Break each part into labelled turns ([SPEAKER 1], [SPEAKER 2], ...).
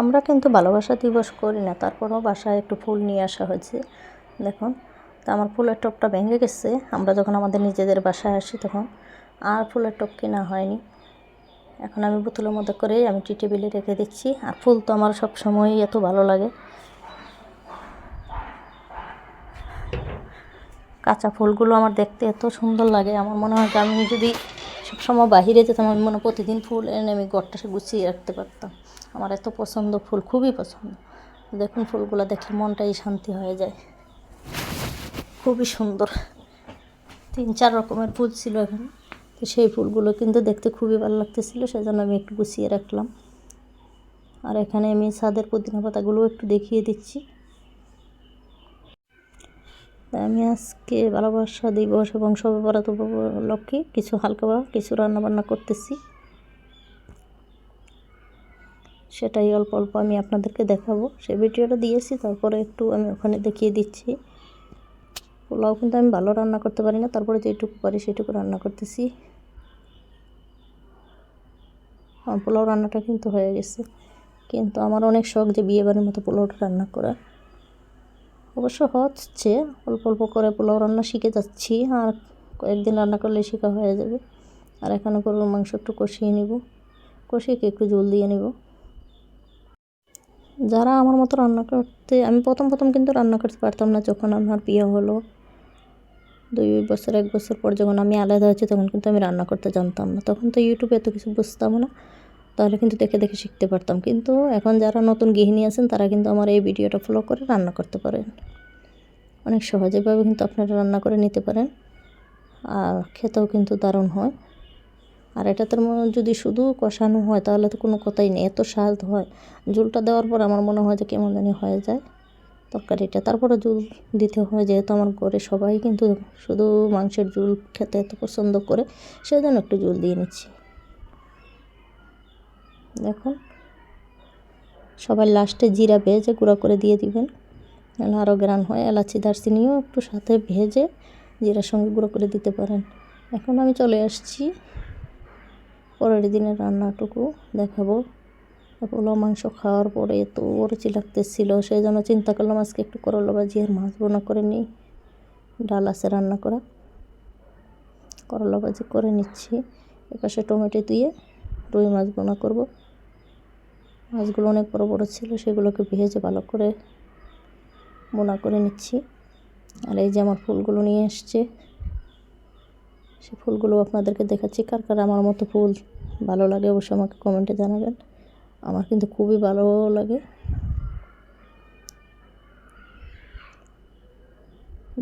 [SPEAKER 1] আমরা কিন্তু ভালোবাসা দিবস করি না, তারপরেও বাসায় একটু ফুল নিয়ে আসা হয়েছে। দেখুন, তা আমার ফুলের টপটা ভেঙে গেছে, আমরা যখন আমাদের নিজেদের বাসায় আসি তখন আর ফুলের টপ কেনা হয়নি। এখন আমি বোতলের মধ্যে করেই আমি টি টেবিলে রেখে দিচ্ছি, আর ফুল তো আমার সব সময়ই এত ভালো লাগে। কাঁচা ফুলগুলো আমার দেখতে এত সুন্দর লাগে, আমার মনে হয় আমি যদি সবসময় বাহিরে যেতাম, আমি মনে প্রতিদিন ফুল এনে আমি ঘরটা গুছিয়ে রাখতে পারতাম। আমার এত পছন্দ ফুল, খুবই পছন্দ। দেখুন ফুলগুলো দেখলে মনটাই শান্তি হয়ে যায়। খুবই সুন্দর। তিন, চার রকমের ফুল ছিল এখানে। তো সেই ফুলগুলো কিন্তু দেখতে খুবই ভালো লাগতেছিল, সেজন্য আমি একটু গুছিয়ে রাখলাম। আর এখানে আমি ছাদের পুদিনা পাতাগুলো একটু দেখিয়ে দিচ্ছি। আমি আজকে ভালোবাসা দিবস এবং সবে বরাত উপলক্ষে কিছু হালকা কিছু রান্নাবান্না করতেছি। সেটাই অল্প অল্প আমি আপনাদেরকে দেখাবো। সে ভিডিওটা দিয়েছি, তারপরে একটু আমি ওখানে দেখিয়ে দিচ্ছি। পোলাও কিন্তু আমি ভালো রান্না করতে পারি না, তারপরে যেটুকু পারি সেটুকু রান্না করতেছি। পোলাও রান্নাটা কিন্তু হয়ে গেছে। কিন্তু আমার অনেক শখ যে বিয়েবাড়ির মতো পোলাওটা রান্না করা। অবশ্য হচ্ছে, অল্প অল্প করে পোলাও রান্না শিখে যাচ্ছি, আর কয়েকদিন রান্না করলে শেখা হয়ে যাবে। আর এখানে গরুর মাংস একটু কষিয়ে নিব। কষিয়ে একটু জল দিয়ে নিব। যারা আমার মতো রান্না করতে, আমি প্রথম প্রথম কিন্তু রান্না করতে পারতাম না যখন আমার বিয়ে হলো। দুই বছর, এক বছর পর যখন আমি আলাদা হয়েছি তখন কিন্তু আমি রান্না করতে জানতাম না। তখন তো ইউটিউবে এত কিছু বুঝতাম না, তাহলে কিন্তু দেখে দেখে শিখতে পারতাম। কিন্তু এখন যারা নতুন গৃহিণী আছেন, তারা কিন্তু আমার এই ভিডিওটা ফলো করে রান্না করতে পারেন। অনেক সহজেভাবে কিন্তু আপনারা রান্না করে নিতে পারেন, আর খেতেও কিন্তু দারুণ হয়। আর এটাতে যদি শুধু কষানো হয়, তাহলে তো কোনো কথাই নেই। এত স্বাদ হয়। ঝুলটা দেওয়ার পর আমার মনে হয় যে কেমন জানি হয়ে যায় তরকারিটা। তারপরে ঝুল দিতে হয়, যেহেতু আমার ঘরে সবাই কিন্তু শুধু মাংসের ঝুল খেতে এত পছন্দ করে সেই জন্য একটু ঝুল দিয়ে নিচ্ছি। দেখুন সবাই লাস্টে জিরা ভেজে গুঁড়া করে দিয়ে দিবেন। আরও গ্রান হয়। এলাচি, দারচিনিও একটু সাথে ভেজে জিরার সঙ্গে গুঁড়ো করে দিতে পারেন। এখন আমি চলে আসছি পরের দিনের রান্নাটুকু দেখাবো। পোলাও, মাংস খাওয়ার পরে এত অরুচি লাগতেছিল, সেই জন্য চিন্তা করলাম আজকে একটু করলা ভাজি আর মাছ বোনা করে নিই। ডাল আছে রান্না করা। করলা ভাজি করে নিচ্ছি। এপাশে টমেটো দিয়ে রুই মাছ বোনা করব। মাছগুলো অনেক বড় বড় ছিল, সেগুলোকে ভেজে ভালো করে বোনা করে নিচ্ছি। আর এই যে আমার ফুলগুলো নিয়ে এসছে সে ফুলগুলো আপনাদেরকে দেখাচ্ছি। কার কার আমার মতো ফুল ভালো লাগে অবশ্যই আমাকে কমেন্টে জানাবেন। আমার কিন্তু খুবই ভালো লাগে।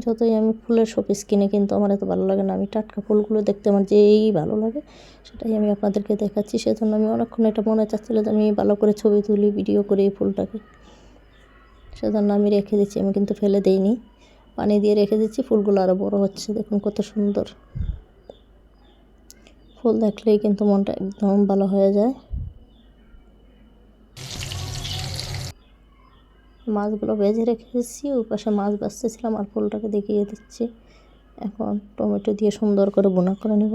[SPEAKER 1] যতই আমি ফুলের শপিস কিনে কিন্তু আমার এত ভালো লাগে না। আমি টাটকা ফুলগুলো দেখতে আমার যেই ভালো লাগে, সেটাই আমি আপনাদেরকে দেখাচ্ছি। সেজন্য আমি অনেকক্ষণ এটা মনে চাচ্ছিলো যে আমি ভালো করে ছবি তুলি, ভিডিও করি এই ফুলটাকে। সেজন্য আমি রেখে দিচ্ছি। আমি কিন্তু ফেলে দিইনি। পানি দিয়ে রেখে দিচ্ছি। ফুলগুলো আরও বড় হচ্ছে। দেখুন কত সুন্দর। ফুল দেখলেই কিন্তু মনটা একদম ভালো হয়ে যায়। মাছগুলো ভেজে রেখেছি ওই পাশে মাছ বাঁচতেছিলাম আর ফুলটাকে দেখিয়ে দিচ্ছি। এখন টমেটো দিয়ে সুন্দর করে বোনা করে নেব।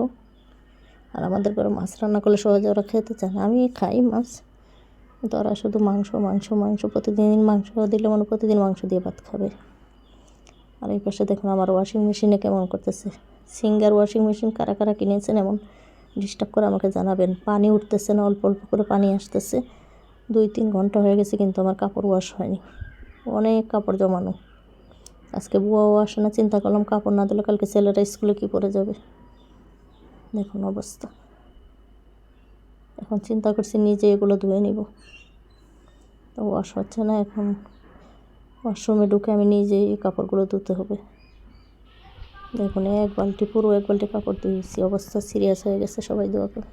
[SPEAKER 1] আর আমাদের ঘরে মাছ রান্না করলে সহজে ওরা খেতে চায় না। আমি খাই মাছ, কিন্তু ওরা শুধু মাংস মাংস মাংস, প্রতিদিন মাংস দিলে মানে প্রতিদিন মাংস দিয়ে ভাত খাবে। আর এই পাশে দেখুন আমার ওয়াশিং মেশিনে কেমন করতেছে। সিঙ্গার ওয়াশিং মেশিন কারা কারা কিনেছেন এমন ডিস্টার্ব করে আমাকে জানাবেন। পানি উঠতেছে না, অল্প অল্প করে পানি আসতেছে। দুই তিন ঘণ্টা হয়ে গেছে কিন্তু আমার কাপড় ওয়াশ হয়নি। অনেক কাপড় জমানো। আজকে বুয়াও আসে না, চিন্তা করলাম কাপড় না দিলে কালকে ছেলেরা স্কুলে কী পরে যাবে? দেখুন অবস্থা। এখন চিন্তা করছি নিজে এগুলো ধুয়ে নিব। তো ওয়াশ হচ্ছে না এখন। ওয়াশরুমে ঢুকে আমি নিজেই কাপড়গুলো ধুতে হবে। দেখুন, এক বালতি পুরো এক বালতি কাপড় ধুয়েছি অবস্থা সিরিয়াস হয়ে গেছে, সবাই দোয়া করে